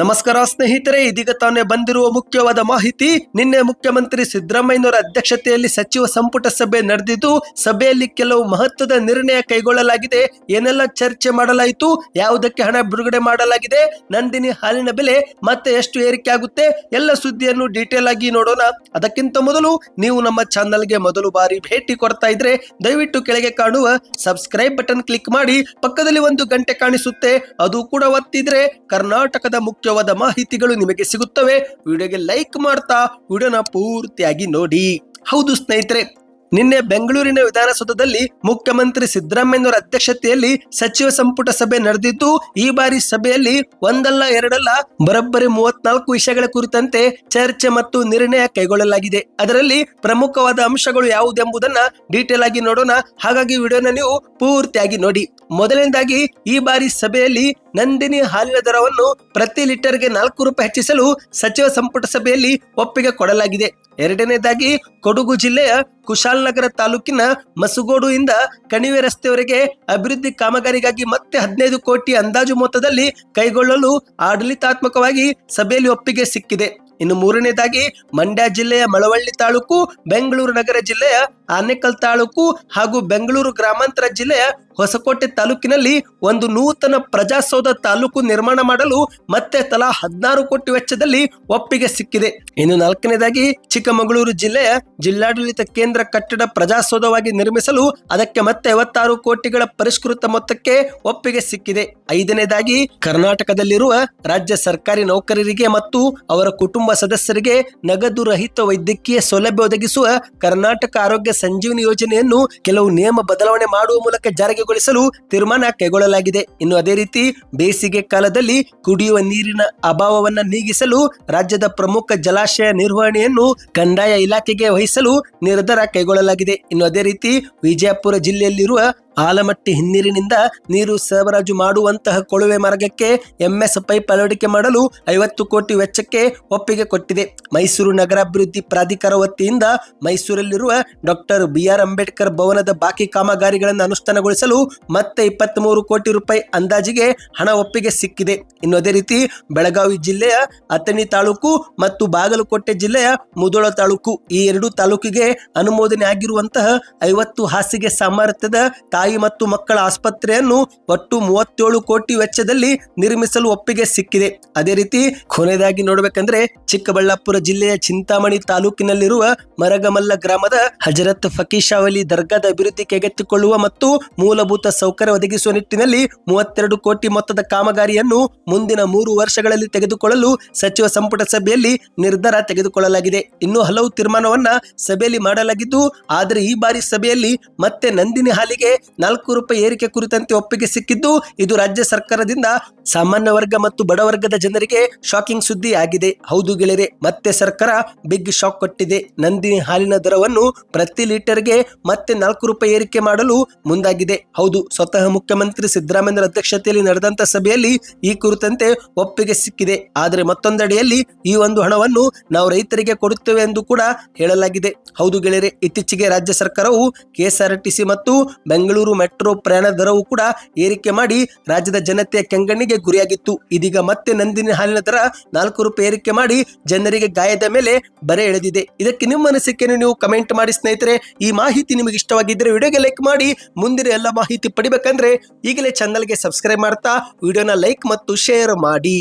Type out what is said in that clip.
ನಮಸ್ಕಾರ ಸ್ನೇಹಿತರೆ, ಇದೀಗ ತಾನೇ ಬಂದಿರುವ ಮುಖ್ಯವಾದ ಮಾಹಿತಿ. ನಿನ್ನೆ ಮುಖ್ಯಮಂತ್ರಿ ಸಿದ್ದರಾಮಯ್ಯನವರ ಅಧ್ಯಕ್ಷತೆಯಲ್ಲಿ ಸಚಿವ ಸಂಪುಟ ಸಭೆ ನಡೆದಿದ್ದು, ಸಭೆಯಲ್ಲಿ ಕೆಲವು ಮಹತ್ವದ ನಿರ್ಣಯ ಕೈಗೊಳ್ಳಲಾಗಿದೆ. ಏನೆಲ್ಲ ಚರ್ಚೆ ಮಾಡಲಾಯಿತು, ಯಾವುದಕ್ಕೆ ಹಣ ಬಿಡುಗಡೆ ಮಾಡಲಾಗಿದೆ, ನಂದಿನಿ ಹಾಲಿನ ಬೆಲೆ, ಮತ್ತೆ ಎಷ್ಟು ಏರಿಕೆ ಆಗುತ್ತೆ, ಎಲ್ಲ ಸುದ್ದಿಯನ್ನು ಡೀಟೇಲ್ ಆಗಿ ನೋಡೋಣ. ಅದಕ್ಕಿಂತ ಮೊದಲು ನೀವು ನಮ್ಮ ಚಾನಲ್ಗೆ ಮೊದಲು ಬಾರಿ ಭೇಟಿ ಕೊಡ್ತಾ ಇದ್ರೆ, ದಯವಿಟ್ಟು ಕೆಳಗೆ ಕಾಣುವ ಸಬ್ಸ್ಕ್ರೈಬ್ ಬಟನ್ ಕ್ಲಿಕ್ ಮಾಡಿ, ಪಕ್ಕದಲ್ಲಿ ಒಂದು ಗಂಟೆ ಕಾಣಿಸುತ್ತೆ, ಅದು ಕೂಡ ಒತ್ತಿದ್ರೆ ಕರ್ನಾಟಕದ ಮುಖ್ಯವಾದ ಮಾಹಿತಿಗಳು ನಿಮಗೆ ಸಿಗುತ್ತವೆ. ವಿಡಿಯೋಗೆ ಲೈಕ್ ಮಾಡ್ತಾ ವಿಡಿಯೋನ ಪೂರ್ತಿಯಾಗಿ ನೋಡಿ. ಹೌದು ಸ್ನೇಹಿತರೆ, ನಿನ್ನೆ ಬೆಂಗಳೂರಿನ ವಿಧಾನಸೌಧದಲ್ಲಿ ಮುಖ್ಯಮಂತ್ರಿ ಸಿದ್ದರಾಮಯ್ಯನವರ ಅಧ್ಯಕ್ಷತೆಯಲ್ಲಿ ಸಚಿವ ಸಂಪುಟ ಸಭೆ ನಡೆದಿದ್ದು, ಈ ಬಾರಿ ಸಭೆಯಲ್ಲಿ ಒಂದಲ್ಲ ಎರಡಲ್ಲ ಬರೋಬ್ಬರಿ ಮೂವತ್ನಾಲ್ಕು ವಿಷಯಗಳ ಕುರಿತಂತೆ ಚರ್ಚೆ ಮತ್ತು ನಿರ್ಣಯ ಕೈಗೊಳ್ಳಲಾಗಿದೆ. ಅದರಲ್ಲಿ ಪ್ರಮುಖವಾದ ಅಂಶಗಳು ಯಾವುದೆಂಬುದನ್ನ ಡೀಟೇಲ್ ಆಗಿ ನೋಡೋಣ. ಹಾಗಾಗಿ ವಿಡಿಯೋನ ನೀವು ಪೂರ್ತಿಯಾಗಿ ನೋಡಿ. ಮೊದಲನೇದಾಗಿ, ಈ ಬಾರಿ ಸಭೆಯಲ್ಲಿ ನಂದಿನಿ ಹಾಲಿನ ದರವನ್ನು ಪ್ರತಿ ಲೀಟರ್ಗೆ ನಾಲ್ಕು ರೂಪಾಯಿ ಹೆಚ್ಚಿಸಲು ಸಚಿವ ಸಂಪುಟ ಸಭೆಯಲ್ಲಿ ಒಪ್ಪಿಗೆ ಕೊಡಲಾಗಿದೆ. ಎರಡನೇದಾಗಿ, ಕೊಡಗು ಜಿಲ್ಲೆಯ ಕುಶಾಲನಗರ ತಾಲೂಕಿನ ಮಸುಗೋಡು ಇಂದ ಕಣಿವೆ ರಸ್ತೆಯವರೆಗೆ ಅಭಿವೃದ್ಧಿ ಕಾಮಗಾರಿಗಾಗಿ ಮತ್ತೆ ಹದಿನೈದು ಕೋಟಿ ಅಂದಾಜು ಮೊತ್ತದಲ್ಲಿ ಕೈಗೊಳ್ಳಲು ಆಡಳಿತಾತ್ಮಕವಾಗಿ ಸಭೆಯಲ್ಲಿ ಒಪ್ಪಿಗೆ ಸಿಕ್ಕಿದೆ. ಇನ್ನು ಮೂರನೇದಾಗಿ, ಮಂಡ್ಯ ಜಿಲ್ಲೆಯ ಮಳವಳ್ಳಿ ತಾಲೂಕು, ಬೆಂಗಳೂರು ನಗರ ಜಿಲ್ಲೆಯ ಆನೇಕಲ್ ತಾಲೂಕು ಹಾಗೂ ಬೆಂಗಳೂರು ಗ್ರಾಮಾಂತರ ಜಿಲ್ಲೆಯ ಹೊಸಕೋಟೆ ತಾಲೂಕಿನಲ್ಲಿ ಒಂದು ನೂತನ ಪ್ರಜಾಸೌಧ ತಾಲೂಕು ನಿರ್ಮಾಣ ಮಾಡಲು ಮತ್ತೆ ತಲಾ ಹದಿನಾರು ಕೋಟಿ ವೆಚ್ಚದಲ್ಲಿ ಒಪ್ಪಿಗೆ ಸಿಕ್ಕಿದೆ. ಇನ್ನು ನಾಲ್ಕನೇದಾಗಿ ಚಿಕ್ಕಮಗಳೂರು ಜಿಲ್ಲೆಯ ಜಿಲ್ಲಾಡಳಿತ ಕೇಂದ್ರ ಕಟ್ಟಡ ಪ್ರಜಾಸೌಧವಾಗಿ ನಿರ್ಮಿಸಲು ಅದಕ್ಕೆ ಮತ್ತೆ ಐವತ್ತಾರು ಕೋಟಿಗಳ ಪರಿಷ್ಕೃತ ಮೊತ್ತಕ್ಕೆ ಒಪ್ಪಿಗೆ ಸಿಕ್ಕಿದೆ. ಐದನೇದಾಗಿ ಕರ್ನಾಟಕದಲ್ಲಿರುವ ರಾಜ್ಯ ಸರ್ಕಾರಿ ನೌಕರರಿಗೆ ಮತ್ತು ಅವರ ಕುಟುಂಬ ಸದಸ್ಯರಿಗೆ ನಗದು ರಹಿತ ವೈದ್ಯಕೀಯ ಸೌಲಭ್ಯ ಒದಗಿಸುವ ಕರ್ನಾಟಕ ಆರೋಗ್ಯ ಸಂಜೀವನಿ ಯೋಜನೆಯನ್ನು ಕೆಲವು ನಿಯಮ ಬದಲಾವಣೆ ಮಾಡುವ ಮೂಲಕ ಜಾರಿಗೆಗೊಳಿಸಲು ತೀರ್ಮಾನ ಕೈಗೊಳ್ಳಲಾಗಿದೆ. ಇನ್ನು ಅದೇ ರೀತಿ ಬೇಸಿಗೆ ಕಾಲದಲ್ಲಿ ಕುಡಿಯುವ ನೀರಿನ ಅಭಾವವನ್ನು ನೀಗಿಸಲು ರಾಜ್ಯದ ಪ್ರಮುಖ ಜಲಾಶಯ ನಿರ್ವಹಣೆಯನ್ನು ಕಂದಾಯ ಇಲಾಖೆಗೆ ವಹಿಸಲು ನಿರ್ಧಾರ ಕೈಗೊಳ್ಳಲಾಗಿದೆ. ಇನ್ನು ಅದೇ ರೀತಿ ವಿಜಯಪುರ ಜಿಲ್ಲೆಯಲ್ಲಿರುವ ಆಲಮಟ್ಟಿ ಹಿನ್ನೀರಿನಿಂದ ನೀರು ಸರಬರಾಜು ಮಾಡುವಂತಹ ಕೊಳವೆ ಮಾರ್ಗಕ್ಕೆ ಎಂಎಸ್ ಪೈಪ್ ಅಳವಡಿಕೆ ಮಾಡಲು ಐವತ್ತು ಕೋಟಿ ವೆಚ್ಚಕ್ಕೆ ಒಪ್ಪಿಗೆ ಕೊಟ್ಟಿದೆ. ಮೈಸೂರು ನಗರಾಭಿವೃದ್ಧಿ ಪ್ರಾಧಿಕಾರ ವತಿಯಿಂದ ಮೈಸೂರಲ್ಲಿರುವ ಡಾಕ್ಟರ್ ಬಿಆರ್ ಅಂಬೇಡ್ಕರ್ ಭವನದ ಬಾಕಿ ಕಾಮಗಾರಿಗಳನ್ನು ಅನುಷ್ಠಾನಗೊಳಿಸಲು ಮತ್ತೆ ಇಪ್ಪತ್ತ್ ಕೋಟಿ ರೂಪಾಯಿ ಅಂದಾಜಿಗೆ ಹಣ ಒಪ್ಪಿಗೆ ಸಿಕ್ಕಿದೆ. ಇನ್ನು ಅದೇ ರೀತಿ ಬೆಳಗಾವಿ ಜಿಲ್ಲೆಯ ಅಥಣಿ ತಾಲೂಕು ಮತ್ತು ಬಾಗಲಕೋಟೆ ಜಿಲ್ಲೆಯ ಮುದೋಳ ತಾಲೂಕು ಈ ಎರಡು ತಾಲೂಕಿಗೆ ಅನುಮೋದನೆ ಆಗಿರುವಂತಹ ಐವತ್ತು ಹಾಸಿಗೆ ಸಾಮರ್ಥ್ಯದ ತಾಯಿ ಮತ್ತು ಮಕ್ಕಳ ಆಸ್ಪತ್ರೆಯನ್ನು ಒಟ್ಟು ಮೂವತ್ತೇಳು ಕೋಟಿ ವೆಚ್ಚದಲ್ಲಿ ನಿರ್ಮಿಸಲು ಒಪ್ಪಿಗೆ ಸಿಕ್ಕಿದೆ. ಅದೇ ರೀತಿ ಕೊನೆಯದಾಗಿ ನೋಡಬೇಕಂದ್ರೆ ಚಿಕ್ಕಬಳ್ಳಾಪುರ ಜಿಲ್ಲೆಯ ಚಿಂತಾಮಣಿ ತಾಲೂಕಿನಲ್ಲಿರುವ ಮರಗಮಲ್ಲ ಗ್ರಾಮದ ಹಜರತ್ ಫಕೀಶಾವಲಿ ದರ್ಗಾದ ಅಭಿವೃದ್ಧಿ ಕೈಗೆತ್ತಿಕೊಳ್ಳುವ ಮತ್ತು ಮೂಲಭೂತ ಸೌಕರ್ಯ ಒದಗಿಸುವ ನಿಟ್ಟಿನಲ್ಲಿ ಮೂವತ್ತೆರಡು ಕೋಟಿ ಮೊತ್ತದ ಕಾಮಗಾರಿಯನ್ನು ಮುಂದಿನ ಮೂರು ವರ್ಷಗಳಲ್ಲಿ ತೆಗೆದುಕೊಳ್ಳಲು ಸಚಿವ ಸಂಪುಟ ಸಭೆಯಲ್ಲಿ ನಿರ್ಧಾರ ತೆಗೆದುಕೊಳ್ಳಲಾಗಿದೆ. ಇನ್ನು ಹಲವು ತೀರ್ಮಾನವನ್ನ ಸಭೆಯಲ್ಲಿ ಮಾಡಲಾಗಿದ್ದು, ಆದರೆ ಈ ಬಾರಿ ಸಭೆಯಲ್ಲಿ ಮತ್ತೆ ನಂದಿನಿ ಹಾಲಿಗೆ ನಾಲ್ಕು ರೂಪಾಯಿ ಏರಿಕೆ ಕುರಿತಂತೆ ಒಪ್ಪಿಗೆ ಸಿಕ್ಕಿದ್ದು ಇದು ರಾಜ್ಯ ಸರ್ಕಾರದಿಂದ ಸಾಮಾನ್ಯ ವರ್ಗ ಮತ್ತು ಬಡವರ್ಗದ ಜನರಿಗೆ ಶಾಕಿಂಗ್ ಸುದ್ದಿ ಆಗಿದೆ. ಹೌದು ಗೆಳೆಯರೆ, ಮತ್ತೆ ಸರ್ಕಾರ ಬಿಗ್ ಶಾಕ್ ಕೊಟ್ಟಿದೆ. ನಂದಿನಿ ಹಾಲಿನ ದರವನ್ನು ಪ್ರತಿ ಲೀಟರ್ಗೆ ಮತ್ತೆ ನಾಲ್ಕು ರೂಪಾಯಿ ಏರಿಕೆ ಮಾಡಲು ಮುಂದಾಗಿದೆ. ಹೌದು, ಸ್ವತಃ ಮುಖ್ಯಮಂತ್ರಿ ಸಿದ್ದರಾಮಯ್ಯರ ಅಧ್ಯಕ್ಷತೆಯಲ್ಲಿ ನಡೆದಂತ ಸಭೆಯಲ್ಲಿ ಈ ಕುರಿತಂತೆ ಒಪ್ಪಿಗೆ ಸಿಕ್ಕಿದೆ. ಆದರೆ ಮತ್ತೊಂದೆಡೆಯಲ್ಲಿ ಈ ಒಂದು ಹಣವನ್ನು ನಾವು ರೈತರಿಗೆ ಕೊಡುತ್ತೇವೆ ಎಂದು ಕೂಡ ಹೇಳಲಾಗಿದೆ. ಹೌದು ಗೆಳೆಯರೆ, ಇತ್ತೀಚೆಗೆ ರಾಜ್ಯ ಸರ್ಕಾರವು ಕೆಎಸ್ಆರ್ಟಿಸಿ ಮತ್ತು ಬೆಂಗಳೂರು ಮೆಟ್ರೋ ಪ್ರಯಾಣ ದರವು ಕೂಡ ಏರಿಕೆ ಮಾಡಿ ರಾಜ್ಯದ ಜನತೆಯ ಕೆಂಗಣ್ಣಿಗೆ ಗುರಿಯಾಗಿತ್ತು. ಇದೀಗ ಮತ್ತೆ ನಂದಿನಿ ಹಾಲಿನ ದರ ನಾಲ್ಕು ರೂಪಾಯಿ ಏರಿಕೆ ಮಾಡಿ ಜನರಿಗೆ ಗಾಯದ ಮೇಲೆ ಬರೆ ಎಳೆದಿದೆ. ಇದಕ್ಕೆ ನಿಮ್ಮ ಅನಿಸಿಕೆಯನ್ನು ನೀವು ಕಮೆಂಟ್ ಮಾಡಿ ಸ್ನೇಹಿತರೆ. ಈ ಮಾಹಿತಿ ನಿಮಗೆ ಇಷ್ಟವಾಗಿದ್ದರೆ ವಿಡಿಯೋಗೆ ಲೈಕ್ ಮಾಡಿ. ಮುಂದಿನ ಎಲ್ಲ ಮಾಹಿತಿ ಪಡಿಬೇಕಂದ್ರೆ ಈಗಲೇ ಚಾನಲ್ಗೆ ಸಬ್ಸ್ಕ್ರೈಬ್ ಮಾಡ್ತಾ, ವಿಡಿಯೋನ ಲೈಕ್ ಮತ್ತು ಶೇರ್ ಮಾಡಿ.